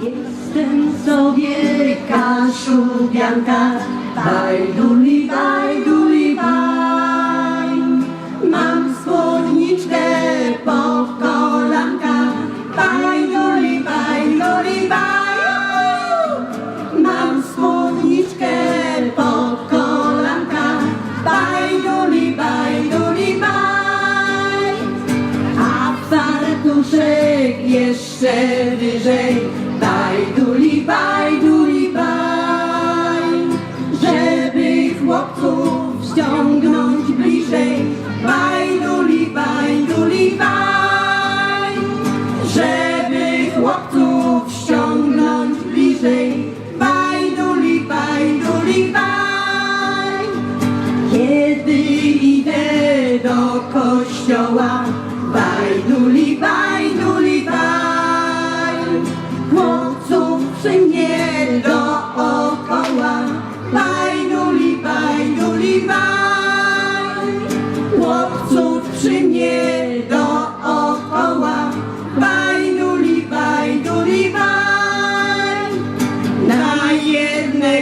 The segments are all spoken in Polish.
Jestem sobie kaszubianka, bajduli, bajduli. jeszcze wyżej, daj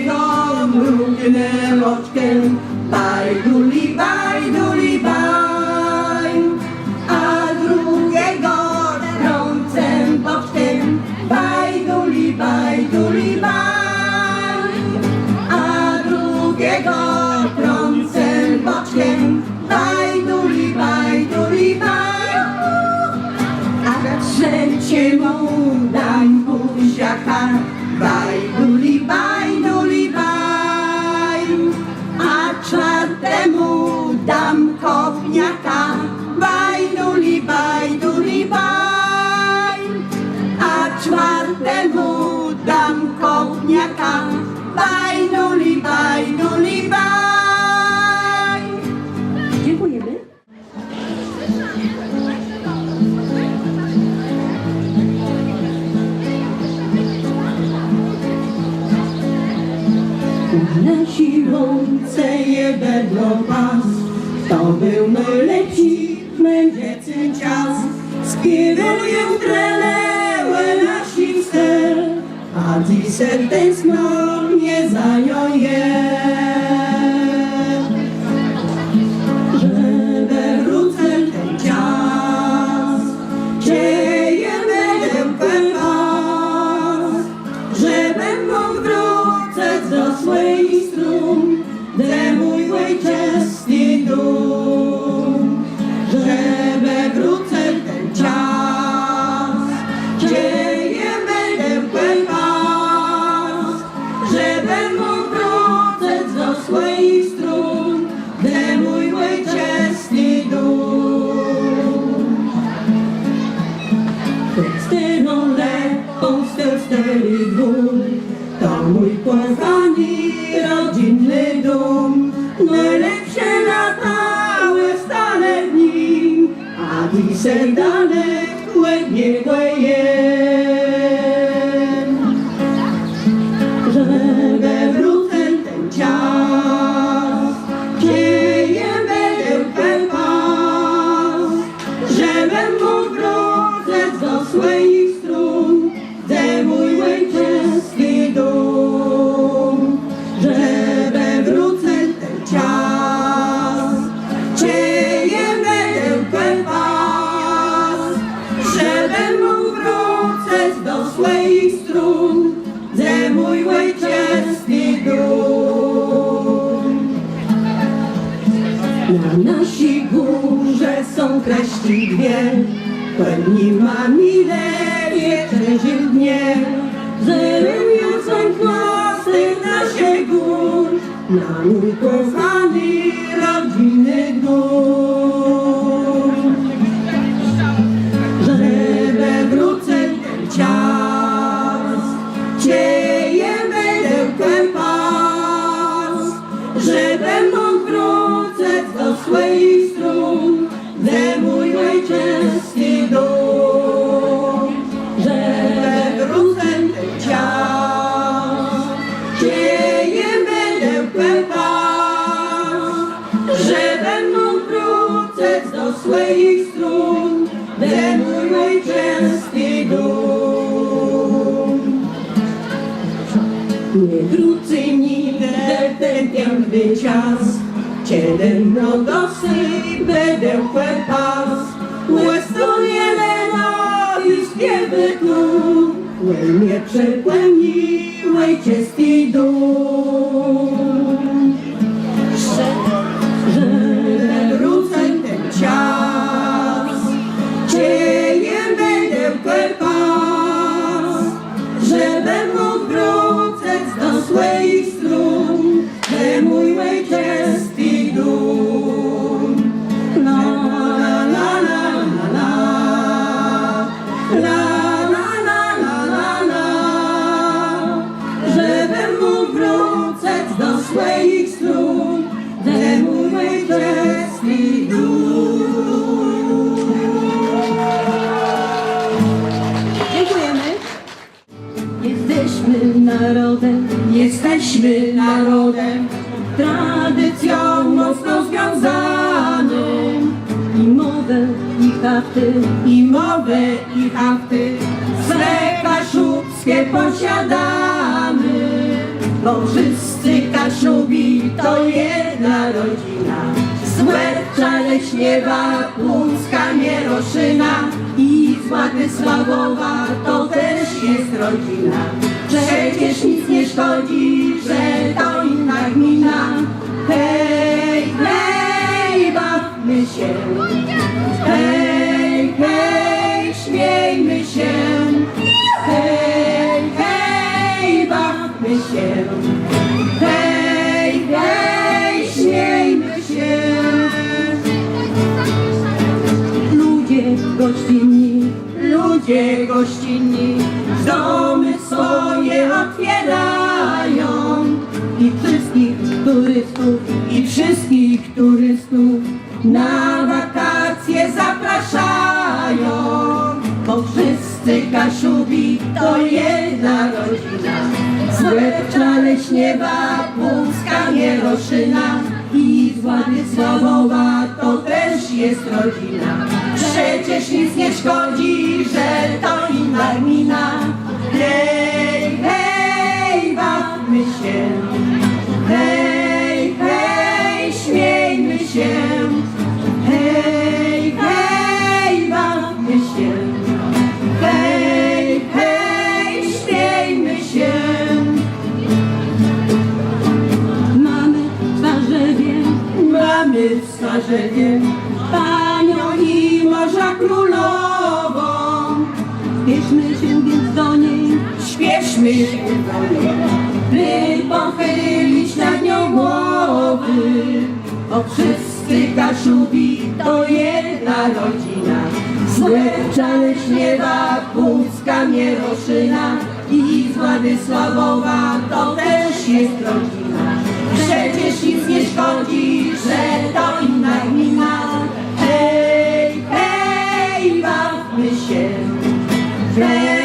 come, who can ever stand? By Dooley, by Dooley. temu dam kopniaka. Vieții czas Spirul întrele Uelași în stel Adi se desnor nie zaioie Там ми козані. Na nasi górze są treści dwie, pełni ma milerie, trzęsie dnie. Zrymią są chłosty naszej gór, na mój kochany rodziny dół. od swoich strun, demuj mój częsty dum. Nie wróci nigdy ten piękny czas, kiedy mrodoszy będę pas, łez to jelena i śpiewy tu, nie przepłeniłej czysty dum. Jesteśmy narodem, tradycją mocno związanym. I mowę, i hafty, i mowę, i hafty, swe kaszubskie posiadamy. Bo wszyscy kaszubi to jedna rodzina, z Łebcza, Leśniewa, Pucka, Mieroszyna i Władysławowa to też jest rodzina. Przecież nic nie szkodzi, że to inna gmina. Hej, hej, bawmy się. Hej, hej, śmiejmy się. Hej, hej, bawmy się. Hej, hej, śmiejmy się. Ludzie gościnni, ludzie gościnni, turystów, i wszystkich turystów na wakacje zapraszają. Bo wszyscy Kaszubi to jedna rodzina, z Łebcza, Leśniewa, Pucka, Mieroszyna i Władysławowa to też jest rodzina. Przecież nic nie szkodzi, że to inna gmina. Hej, hej, bawmy się. Panią i Morza Królową. Spieszmy się więc do niej, śpieszmy się by pochylić nad nią głowy. Bo wszyscy Kaszubi to jedna rodzina, z Łebcza, Leśniewa, Pucka, Mieroszyna i z Władysławowa to też jest rodzina szkodzi, że to inna gmina. Hej, hej, bawmy się. Hej.